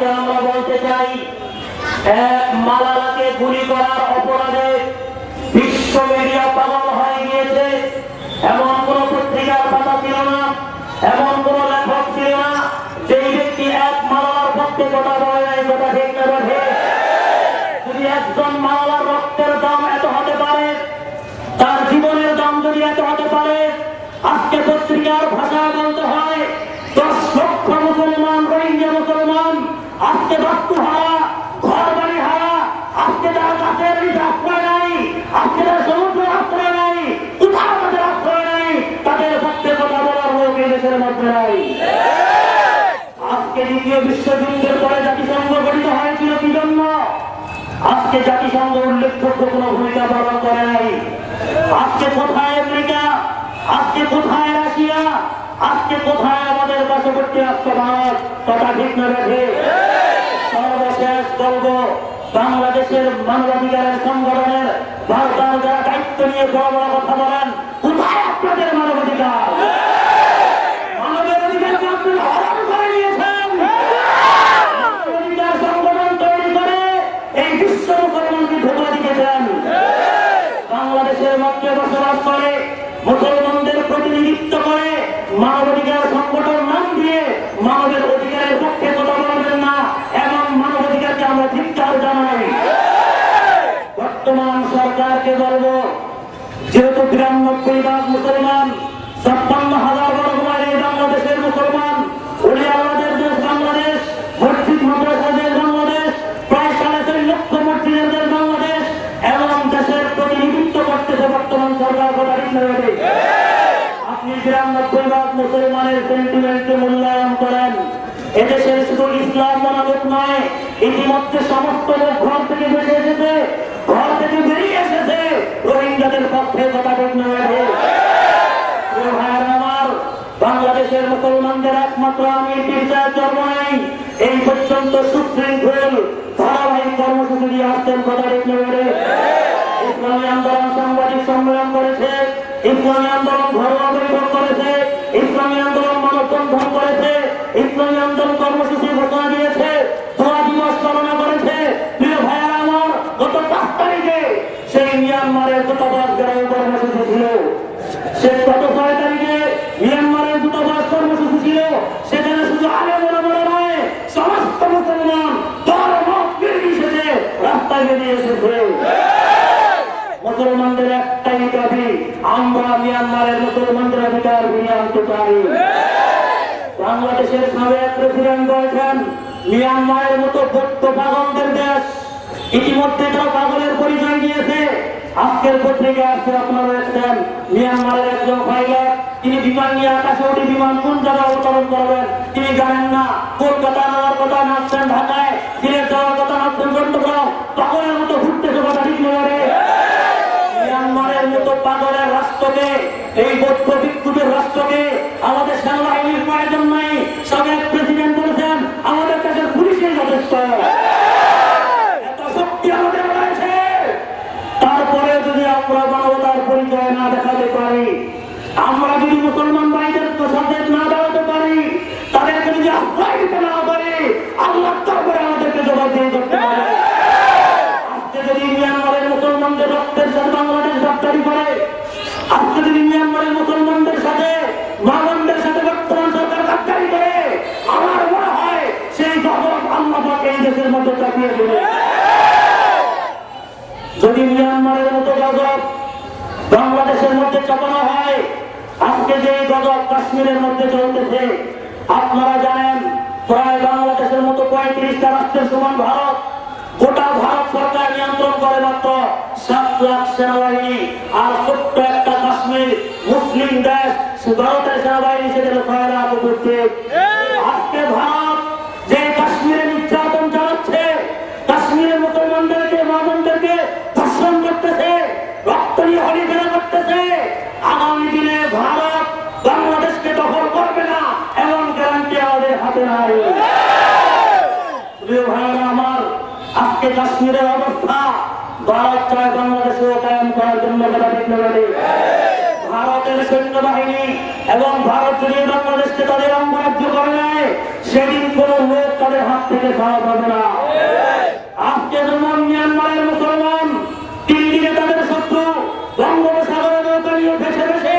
আজকে আমরা বলতে চাই, এক মালালাকে গুলি করার অপরাধে বিশ্ব মিডিয়া পাগল হয়ে গিয়েছে। এমন কোন পত্রিকার কথা ছিল না, এমন কোন লেখক ছিল না, যেই ব্যক্তি এক মালালার পক্ষে কথা বলে নাই, কথা ঠিক না যদি একজন মাওলার রক্তের দাম এত হতে পারে তার জীবনের দাম যদি এত হতে পারে আজকে পত্রিকার ভাষা বলতে হয় দশ লক্ষ মুসলমান রোহিঙ্গা মুসলমান আজকে আজকে তার গাছের নিচে আশ্রয় নাই, আজকে আজকে দ্বিতীয় বিশ্বযুদ্ধের পরে আজকে জাতিসংঘ উল্লেখযোগ্য কোন আজকে কোথায় আমেরিকা? আমাদের পার্শ্ববর্তী রাষ্ট্র ভারত কথা ঠিক না রেখে সর্বশেষ বাংলাদেশের মানবাধিকারের সংগঠনের ভারতার যারা দায়িত্ব নিয়ে বড় বড় কথা বলেন, কোথায় আপনাদের মানবাধিকার? বাংলাদেশের মধ্যে বসবাস করে, মুসলমানদের প্রতিনিধিত্ব করে মানবাধিকার সংগঠন নাম দিয়ে মানবের অধিকারের পক্ষে কথা বলবেন না এমন মানবাধিকারকে আমরা ধিক্কার জানাই বর্তমান সরকারকে বলব, যেহেতু বিরানব্বই ভাগ মুসলমান, ছাপ্পান্ন হাজার বর্গ মাইল বাংলাদেশের মুসলমান দেশ বাংলাদেশ প্রায় সাড়ে চার লক্ষ মসজিদের দেশ বাংলাদেশ, এবং দেশের প্রতিনিধিত্ব করতেছে বর্তমান সরকার কথা? আপনি বিরানব্বই ভাগ মুসলমানের করেন এদেশের শুধু ইসলাম মনোলোক নয়, ইতিমধ্যে সমস্ত লোক ঘর থেকে বেরিয়ে এসেছে। ঘর থেকে বেরিয়ে এসেছে রোহিঙ্গাদের পক্ষে কথা আমার, বাংলাদেশের মুসলমানদের একমাত্র আমি জন্ম নেই এই পর্যন্ত সুশৃঙ্খল ধারাবাহিক কর্মসূচি দিয়ে আসছেন কথা? ইসলামী আন্দোলন সাংবাদিক সম্মেলন করেছে। ইসলামী আন্দোলন ঘরোয়া বৈঠক করেছে ইসলামী আন্দোলন মানববন্ধন করেছে ইসলামী আন্দোলন কর্মসূচি ঘোষণা দিয়েছে দোয়া দিবস পালনা করেছে। প্রিয় ভাইয়ারা আমার, গত পাঁচ তারিখে সেই মিয়ানমারের দূতাবাস গেরাও কর্মসূচি ছিল। সে গত ছয় তারিখে মিয়ানমারের দূতাবাস কর্মসূচি ছিল। সেখানে শুধু আলে বলে বলে নয়, সমস্ত মুসলমান ধর্ম নির্বিশেষে রাস্তায় বেরিয়ে এসেছে মুসলমানদের একটাই দাবি, আমরা মিয়ানমারের মুসলমানদের অধিকার ফিরিয়ে আনতে চাই। বাংলাদেশের সাবেক প্রেসিডেন্ট বলেছেন, মিয়ানমারের মতো বৌদ্ধ পাগলদের দেশ ইতিমধ্যে তারা পাগলের পরিচয় দিয়েছে। আজকের পত্রিকা আসছে, আপনারা দেখছেন, মিয়ানমারের একজন পাইলট তিনি বিমান নিয়ে আকাশে উঠে বিমান কোন জায়গায় অবতরণ করবেন, তিনি জানেন না। কলকাতা নেওয়ার কথা নাচছেন ঢাকায় সিলেট যাওয়ার কথা নাচছেন চট্টগ্রাম পাগলের মতো ঘুরতেছে কথা ঠিক নয় মিয়ানমারের মতো পাগলের রাষ্ট্রকে, এই বৌদ্ধ ভিক্ষুদের রাষ্ট্রকে আমাদের সেনাবাহিনীর প্রয়োজন নাই। সাবেক প্রেসিডেন্ট বলেছেন, আমাদের কাছে পুলিশের যথেষ্ট তারপরে যদি আমরা মানবতার পরিচয় না দেখাতে পারি, আমরা যদি মুসলমান ভাইদের সাথে না দাঁড়াতে পারি, তাদেরকে যদি আশ্রয় দিতে না পারি, আল্লাহ তারপরে আমাদেরকে জবাব দিয়ে করতে হবে আজকে যদি মিয়ানমারের মুসলমানদের রক্তের সাথে বাংলাদেশ ডাক্তারি করে, আজকে যদি মিয়ানমারের মুসলমানদের সাথে মামনদের সাথে বর্তমান সরকার ডাক্তারি করে আমার মনে হয় সে দিয়ে দেবে যদি মিয়ানমারের মতো গজব বাংলাদেশের মধ্যে চাপানো হয়, আজকে যে গজব কাশ্মীরের মধ্যে চলতেছে, আপনারা জানেন প্রায় বাংলাদেশের মতো পঁয়ত্রিশটা রাষ্ট্রের সমান ভারত, গোটা ভারত সরকার নিয়ন্ত্রণ করে মাত্র সাত লাখ সেনাবাহিনী আর ছোট্ট একটা কাশ্মীর মুসলিম দেশ ভারতের সেনাবাহিনী সেখানে করছে আজকে ভারত যে কাশ্মীরে নির্যাতন চালাচ্ছে কাশ্মীরের মুসলমানদেরকে মামনদেরকে ধর্ষণ করতেছে রক্ত নিয়ে হরিফেরা করতেছে আগামী দিনে ভারত বাংলাদেশকে দখল করবে না এমন গ্যারান্টি আমাদের হাতে নাই প্রিয় ভাইরা আমার আজকে কাশ্মীরের অবস্থা ভারত চায় বাংলাদেশে কায়েম করার জন্য? ভারতের সৈন্যবাহিনী এবং ভারত যদি বাংলাদেশকে তাদের অঙ্গরাজ্য করে নেয়, সেদিন কোন লোক তাদের হাত থেকে খাওয়া পাবে না আজকে যেমন মিয়ানমারের মুসলমান তিন দিনে তাদের শত্রু বঙ্গোপসাগরের নৌকা নিয়ে ভেসে ভেসে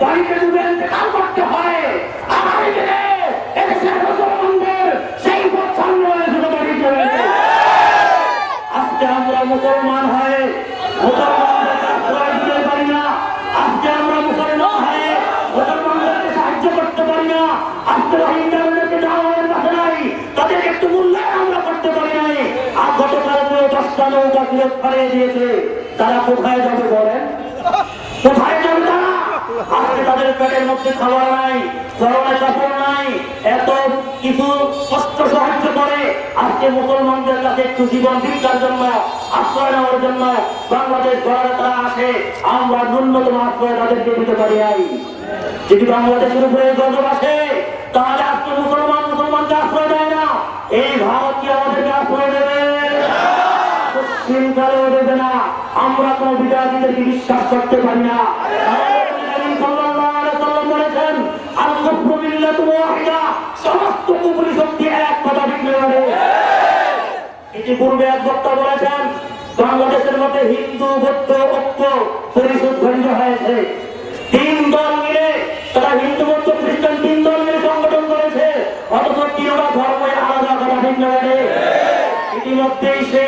পানিতে ডুবে ইন্তেকাল করতে হয় আগামী দিনে এদেশের মুসলমানদের সেই পথ সামনে হয়ে শুধু বাড়ি চলে আজকে আমরা মুসলমান হয়ে মুসলমানদেরকে আশ্রয় দিতে পারি না আজকে আমরা মুসলমান হয়ে মুসলমানদেরকে সাহায্য করতে পারি না আজকে রোহিঙ্গাদেরকে জানানোর পাশে নাই তাদেরকে একটু মূল্যায়ন আমরা করতে পারি নাই আর গতকাল দশটা ফারিয়ে দিয়েছে তারা কোথায় যাবে বলেন? কোথায় যাবে তারা? আজকে তাদের পেটের মধ্যে খাবার নাই গরমে কাপড় নাই, এত কিছু কষ্ট সাহায্য করে আজকে মুসলমানদের কাছে একটু জীবন ভিক্ষার জন্য আশ্রয় নেওয়ার জন্য বাংলাদেশ গড়ে তারা আসে আমরা ন্যূনতম আশ্রয় তাদেরকে দিতে পারি নাই। যদি বাংলাদেশের উপরে গজব আসে, তাহলে আজকে মুসলমান মুসলমানকে আশ্রয় দেয় না। এই ভারত কি আমাদেরকে আশ্রয় আমরা কোন বিদ্যার্থীদেরকে বিশ্বাস করতে পারি না। সাল্লাল্লাহু আলাইহি সাল্লাম বলেছেন, আল কুফরু মিল্লাতুন সমস্ত কুফরি শক্তি এক কথা ঠিক ইতিপূর্বে এক বক্তা বলেছেন বাংলাদেশের মধ্যে হিন্দু হয়েছে। তিন দল তারা হিন্দু খ্রিস্টান তিন দল সংগঠন করেছে। ধর্মের আলাদা কথা ঠিক না ইতিমধ্যেই সেই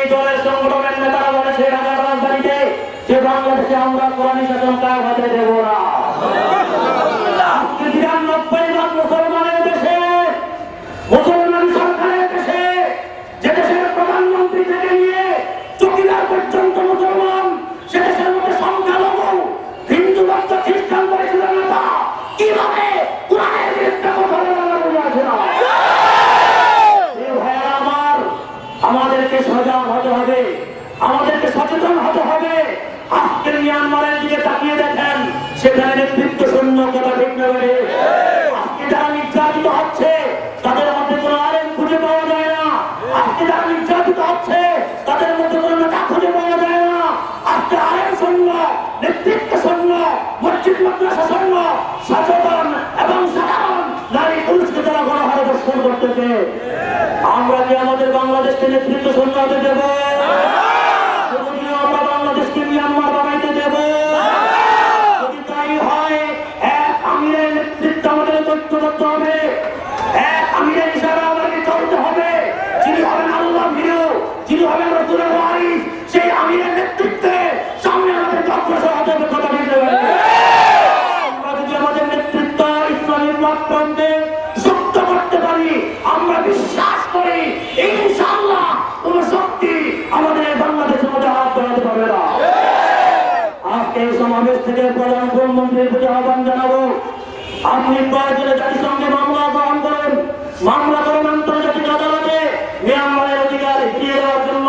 থেকে প্রধান প্রধানমন্ত্রীর প্রতি আহ্বান জানাব। আপনি প্রয়োজনে জাতিসংঘে মামলা গ্রহণ করেন। মামলা করেন আন্তর্জাতিক আদালতে। মিয়ানমারের অধিকার ফিরিয়ে দেওয়ার জন্য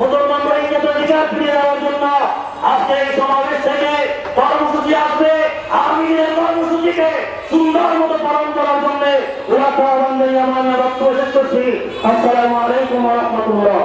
মুসলমান রোহিঙ্গাদের অধিকার ফিরিয়ে দেওয়ার জন্য আজকে এই সমাবেশ থেকে কর্মসূচি আসবে। আমি এই কর্মসূচিকে সুন্দর মতো পালন করার জন্য ওরা আহ্বান জানিয়ে আমার বক্তব্য শেষ করছি। আসসালামু আলাইকুম রহমতুল্লাহ।